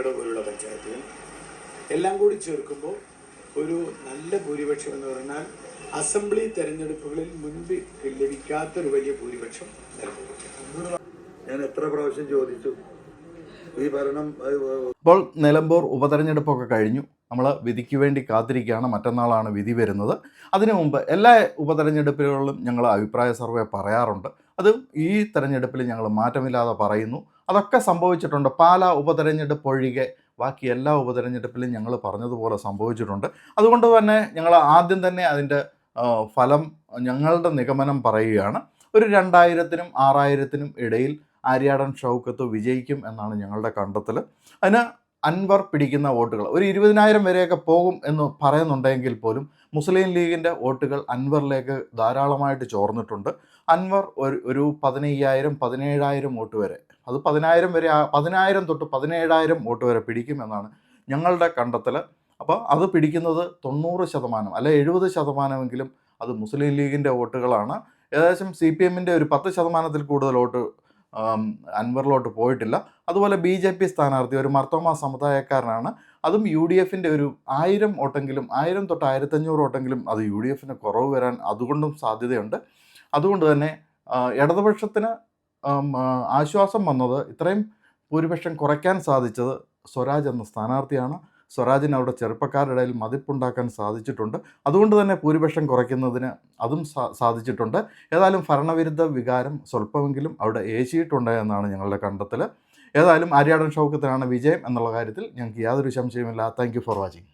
തേക്കട പോലുള്ള പഞ്ചായത്തുകൾ. എല്ലാം കൂടി ചേർക്കുമ്പോൾ ഒരു നല്ല ഭൂരിപക്ഷം എന്ന് പറഞ്ഞാൽ അസംബ്ലി തെരഞ്ഞെടുപ്പുകളിൽ മുൻപ് ലഭിക്കാത്തൊരു വലിയ ഭൂരിപക്ഷം ഞാൻ എത്ര പ്രാവശ്യം ചോദിച്ചു? ഈ ഭരണം ഇപ്പോൾ നിലമ്പൂർ ഉപതെരഞ്ഞെടുപ്പൊക്കെ കഴിഞ്ഞു. നമ്മൾ വിധിക്ക് വേണ്ടി കാത്തിരിക്കുകയാണ്. മറ്റന്നാളാണ് വിധി വരുന്നത്. അതിനു മുമ്പ് എല്ലാ ഉപതെരഞ്ഞെടുപ്പുകളിലും ഞങ്ങൾ അഭിപ്രായ സർവേ പറയാറുണ്ട്. അത് ഈ തെരഞ്ഞെടുപ്പിൽ ഞങ്ങൾ മാറ്റമില്ലാതെ പറയുന്നു. അതൊക്കെ സംഭവിച്ചിട്ടുണ്ട്. പാല ഉപതെരഞ്ഞെടുപ്പ് ഒഴികെ ബാക്കി എല്ലാ ഉപതെരഞ്ഞെടുപ്പിലും ഞങ്ങൾ പറഞ്ഞതുപോലെ സംഭവിച്ചിട്ടുണ്ട്. അതുകൊണ്ട് തന്നെ ഞങ്ങൾ ആദ്യം തന്നെ അതിന്റെ ഫലം ഞങ്ങളുടെ നിഗമനം പറയുകയാണ്. ഒരു രണ്ടായിരത്തിനും ആറായിരത്തിനും ഇടയിൽ ആര്യാടൻ ഷൗക്കത്ത് വിജയിക്കും എന്നാണ് ഞങ്ങളുടെ കണ്ടെത്തൽ. അതിന് അൻവർ പിടിക്കുന്ന വോട്ടുകൾ. ഒരു ഇരുപതിനായിരം വരെയൊക്കെ പോകും എന്ന് പറയുന്നുണ്ടെങ്കിൽ പോലും മുസ്ലിം ലീഗിന്റെ വോട്ടുകൾ അൻവറിലേക്ക് ധാരാളമായിട്ട് ചോർന്നിട്ടുണ്ട്. അൻവർ ഒരു ഒരു പതിനയ്യായിരം പതിനേഴായിരം വോട്ട് വരെ. അത് പതിനായിരം വരെ പതിനായിരം തൊട്ട് പതിനേഴായിരം വോട്ട് വരെ പിടിക്കുമെന്നാണ് ഞങ്ങളുടെ കണ്ടെത്തൽ. അപ്പോൾ അത് പിടിക്കുന്നത് തൊണ്ണൂറ് ശതമാനം അല്ലെ എഴുപത് ശതമാനമെങ്കിലും അത് മുസ്ലിം ലീഗിന്റെ വോട്ടുകളാണ്. ഏകദേശം സി പി എമ്മിന്റെ ഒരു പത്ത് ശതമാനത്തിൽ കൂടുതൽ വോട്ട് അൻവറിലോട്ട് പോയിട്ടില്ല. അതുപോലെ ബി ജെ പി സ്ഥാനാർത്ഥി ഒരു മർത്തോമ സമുദായക്കാരനാണ്. അതും യു ഡി എഫിന്റെ ഒരു ആയിരം വോട്ടെങ്കിലും ആയിരം തൊട്ട് ആയിരത്തഞ്ഞൂറ് വോട്ടെങ്കിലും അത് യു ഡി എഫിന് കുറവ് വരാൻ അതുകൊണ്ടും സാധ്യതയുണ്ട്. അതുകൊണ്ട് തന്നെ ഇടതുപക്ഷത്തിന് ആശ്വാസം വന്നത് ഇത്രയും ഭൂരിപക്ഷം കുറയ്ക്കാൻ സാധിച്ചത് സ്വരാജ് എന്ന സ്ഥാനാർത്ഥിയാണ്. സ്വരാജിന് അവിടെ ചെറുപ്പക്കാരുടെ ഇടയിൽ മതിപ്പുണ്ടാക്കാൻ സാധിച്ചിട്ടുണ്ട്. അതുകൊണ്ട് തന്നെ ഭൂരിപക്ഷം കുറയ്ക്കുന്നതിന് അതും സാധിച്ചിട്ടുണ്ട്. ഏതായാലും ഭരണവിരുദ്ധ വികാരം സ്വല്പമെങ്കിലും അവിടെ ഏശിയിട്ടുണ്ട് എന്നാണ് ഞങ്ങളുടെ കണ്ടെത്തൽ ഏതായാലും ആര്യാടൻ ഷൗക്കത്തിനാണ് വിജയം എന്നുള്ള കാര്യത്തിൽ ഞങ്ങൾക്ക് യാതൊരു സംശയമില്ല താങ്ക് ഫോർ വാച്ചിങ്